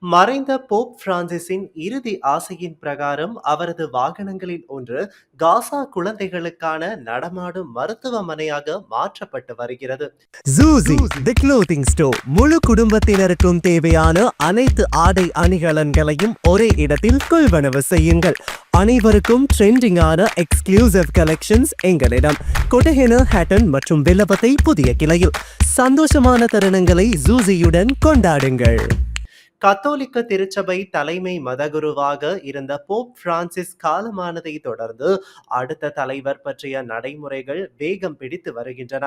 மறைந்த போப் பிரான்சிஸின் இறுதி ஆசையின் பிரகாரம் அவரது வாகனங்களில் ஒன்று காசா குழந்தைகளுக்கான நடமாடும் மருத்துவமனையாக மாற்றப்பட்டு வருகிறது. ஜூசி தி க்ளோதிங் ஸ்டோர் முழு குடும்பத்தினருக்கும் தேவையான அனைத்து ஆடை அணிகலன்களையும் ஒரே இடத்தில் கொள்வனவு செய்யுங்கள். அனைவருக்கும் ட்ரெண்டிங்கான எக்ஸ்க்ளூசிவ் கலெக்ஷன்ஸ் எங்களிடம். கொட்டஹென ஹேட்டன் மற்றும் வில்லபத்தை புதிய கிளையில். சந்தோஷமான தருணங்களை ஜூசியுடன் கொண்டாடுங்கள். கத்தோலிக்க திருச்சபை தலைமை மதகுருவாக இருந்த போப் பிரான்சிஸ் காலமானதை தொடர்ந்து அடுத்த தலைவர் பற்றிய நடைமுறைகள் வேகம் பிடித்து வருகின்றன.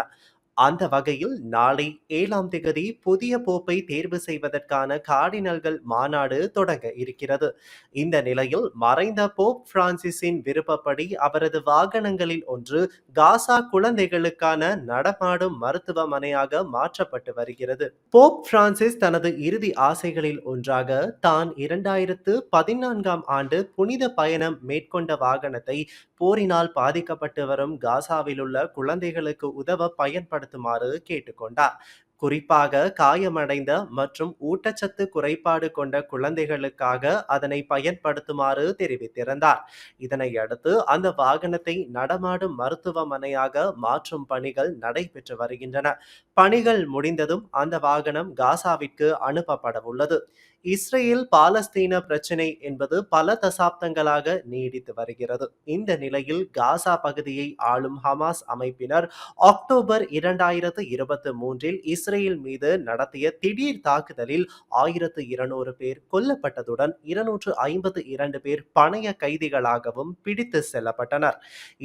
அந்த வகையில் நாளை ஏழாம் திகதி புதிய போப்பை தேர்வு செய்வதற்கான கார்டினல்கள் மாநாடு தொடங்க இருக்கிறது. இந்த நிலையில் மறைந்த போப் பிரான்சிஸின் விருப்பப்படி அவரது வாகனங்களில் ஒன்று காசா குழந்தைகளுக்கான நடமாடும் மருத்துவமனையாக மாற்றப்பட்டு வருகிறது. போப் பிரான்சிஸ் தனது இறுதி ஆசைகளில் ஒன்றாக தான் இரண்டாயிரத்து பதினான்காம் ஆண்டு புனித பயணம் மேற்கொண்ட வாகனத்தை போரினால் பாதிக்கப்பட்டு வரும் காசாவில் உள்ள குழந்தைகளுக்கு உதவ பயன்படுத்துமாறு கேட்டுக்கொண்டார். குறிப்பாக காயமடைந்த மற்றும் ஊட்டச்சத்து குறைபாடு கொண்ட குழந்தைகளுக்காக அதனை பயன்படுத்துமாறு தெரிவித்திருந்தார். இதனை அடுத்து அந்த வாகனத்தை நடமாடும் மருத்துவமனையாக மாற்றும் பணிகள் நடைபெற்று வருகின்றன. பணிகள் முடிந்ததும் அந்த வாகனம் காசாவிற்கு அனுப்பப்பட உள்ளது இஸ்ரேல் பாலஸ்தீன பிரச்சினை என்பது பல தசாப்தங்களாக நீடித்து வருகிறது. இந்த நிலையில் காசா பகுதியை ஆளும் ஹமாஸ் அமைப்பினர் அக்டோபர் இரண்டாயிரத்து இருபத்தி மூன்றில் இஸ்ரேல் மீது நடத்திய திடீர் தாக்குதலில் ஆயிரத்து இருநூறு பேர் கொல்லப்பட்டதுடன் இருநூற்று ஐம்பத்து இரண்டு பேர் பணைய கைதிகளாகவும் பிடித்து செல்லப்பட்டனர்.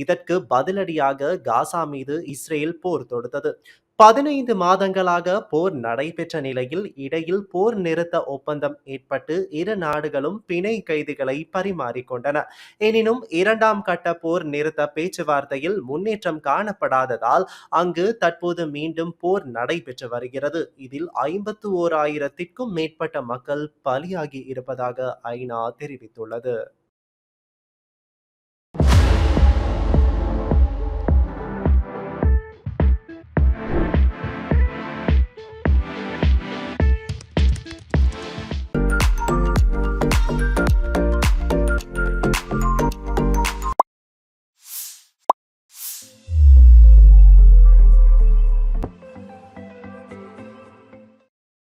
இதற்கு பதிலடியாக காசா மீது இஸ்ரேல் போர் தொடுத்தது. பதினைந்து மாதங்களாக போர் நடைபெற்ற நிலையில் இடையில் போர் நிறுத்த ஒப்பந்தம் ஏற்பட்டு இரு நாடுகளும் பிணை கைதிகளை பரிமாறிக்கொண்டன. எனினும் இரண்டாம் கட்ட போர் நிறுத்த பேச்சுவார்த்தையில் முன்னேற்றம் காணப்படாததால் அங்கு தற்போது மீண்டும் போர் நடைபெற்று வருகிறது. இதில் ஐம்பத்து ஓர் ஆயிரத்திற்கும் மேற்பட்ட மக்கள் பலியாகி இருப்பதாக ஐநா தெரிவித்துள்ளது.